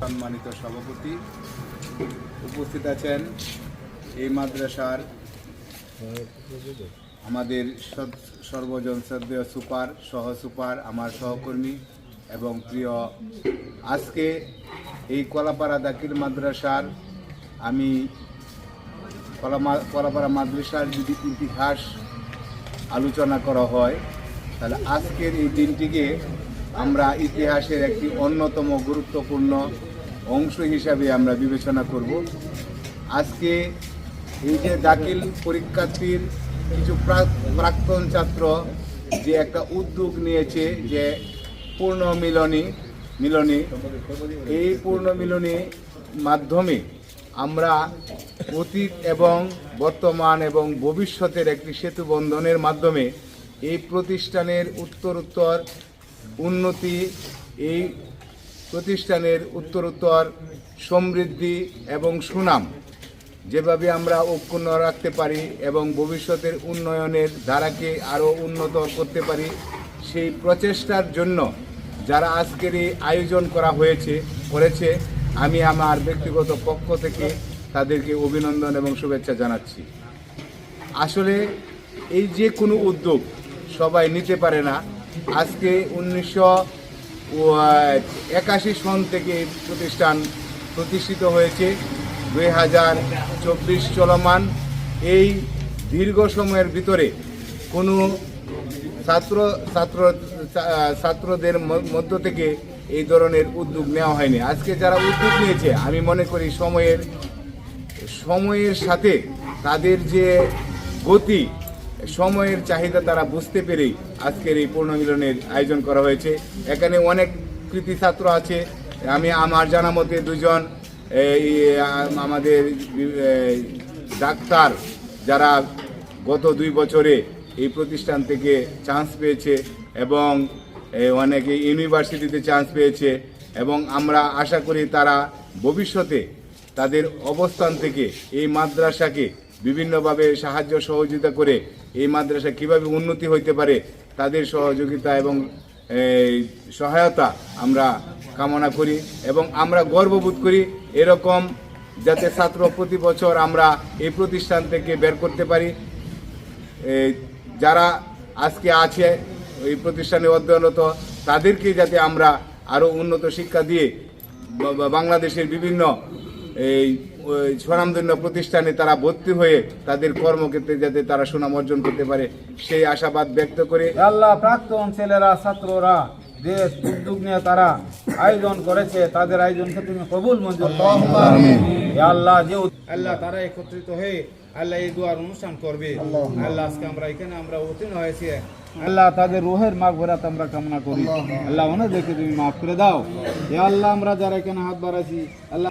সম্মানিত সভাপতি উপস্থিত আছেন এই মাদ্রাসার আমাদের সর্বজন শ্রদ্ধেয় সুপার, সহ সুপার, আমার সহকর্মী এবং প্রিয়। আজকে এই কলাপাড়া দাকির মাদ্রাসার আমি কলাপাড়া মাদ্রাসার যদি ইতিহাস আলোচনা করা হয়, তাহলে আজকের এই দিনটিকে আমরা ইতিহাসের একটি অন্যতম গুরুত্বপূর্ণ অংশ হিসাবে আমরা বিবেচনা করব। আজকে এই যে দাখিল পরীক্ষার্থীর কিছু প্রাক- প্রাক্তন ছাত্র যে একটা উদ্যোগ নিয়েছে যে পূর্ণ মিলনী মিলনী এই পূর্ণ মিলনী মাধ্যমে আমরা অতীত এবং বর্তমান এবং ভবিষ্যতের একটি সেতু বন্ধনের মাধ্যমে এই প্রতিষ্ঠানের উত্তরোত্তর উন্নতি, এই প্রতিষ্ঠানের উত্তরোত্তর সমৃদ্ধি এবং সুনাম যেভাবে আমরা অক্ষুণ্ণ রাখতে পারি এবং ভবিষ্যতের উন্নয়নের ধারাকে আরও উন্নত করতে পারি, সেই প্রচেষ্টার জন্য যারা আজকের এই আয়োজন করা হয়েছে, করেছে, আমি আমার ব্যক্তিগত পক্ষ থেকে তাদেরকে অভিনন্দন এবং শুভেচ্ছা জানাচ্ছি। আসলে এই যে কোনো উদ্যোগ সবাই নিতে পারে না, আজকে উনিশশো একাশি সন থেকে প্রতিষ্ঠান প্রতিষ্ঠিত হয়েছে। দুই হাজার চব্বিশ চলমান। এই দীর্ঘ সময়ের ভিতরে কোনো ছাত্র ছাত্র, ছাত্রদের মধ্য থেকে এই ধরনের উদ্যোগ নেওয়া হয়নি। আজকে যারা উদ্যোগ নিয়েছে, আমি মনে করি সময়ের সময়ের সাথে তাদের যে গতি, সময়ের চাহিদা তারা বুঝতে পেরেই আজকের এই পূর্ণমিলনের আয়োজন করা হয়েছে। এখানে অনেক কৃতি ছাত্র আছে। আমি আমার জানা মতে দুজন, এই আমাদের ডাক্তার যারা গত দুই বছরে এই প্রতিষ্ঠান থেকে চান্স পেয়েছে এবং অনেকে ইউনিভার্সিটিতে চান্স পেয়েছে এবং আমরা আশা করি তারা ভবিষ্যতে তাদের অবস্থান থেকে এই মাদ্রাসাকে বিভিন্নভাবে সাহায্য সহযোগিতা করে এই মাদ্রাসা কীভাবে উন্নতি হইতে পারে, তাদের সহযোগিতা এবং সহায়তা আমরা কামনা করি এবং আমরা গর্ববোধ করি এরকম যাতে ছাত্র প্রতি বছর আমরা এই প্রতিষ্ঠান থেকে বের করতে পারি। যারা আজকে আছে এই প্রতিষ্ঠানে অধ্যয়নরত, তাদেরকে যাতে আমরা আরও উন্নত শিক্ষা দিয়ে বাংলাদেশের বিভিন্ন এই স্বনামধন্য প্রতিষ্ঠানে তারা ভর্তি হয়ে তাদের কর্মক্ষেত্রে যাতে তারা সুনাম অর্জন করতে পারে সেই আশাবাদ ব্যক্ত করে আল্লাহ প্রাক্তন ছেলেরা ছাত্ররা যে উদ্যোগ নিয়ে তারা আয়োজন করেছে। তাদের আয়োজনকে তুমি কবুল মঞ্জুর আল্লাহ যে আল্লাহ তারা একত্রিত হয়ে আল্লাহ এই দুয়ার অনুষ্ঠান করবে। আল্লাহ আজকে আমরা এখানে আমরা উত্তীর্ণ হয়েছি। আল্লাহ তাদের রোহের মাঘ ভরাত আমরা কামনা করি। আল্লাহ ওনাদেরকে তুমি মাফ করে দাও। হে আল্লাহ আমরা যারা এখানে হাত বাড়াইছি আল্লাহ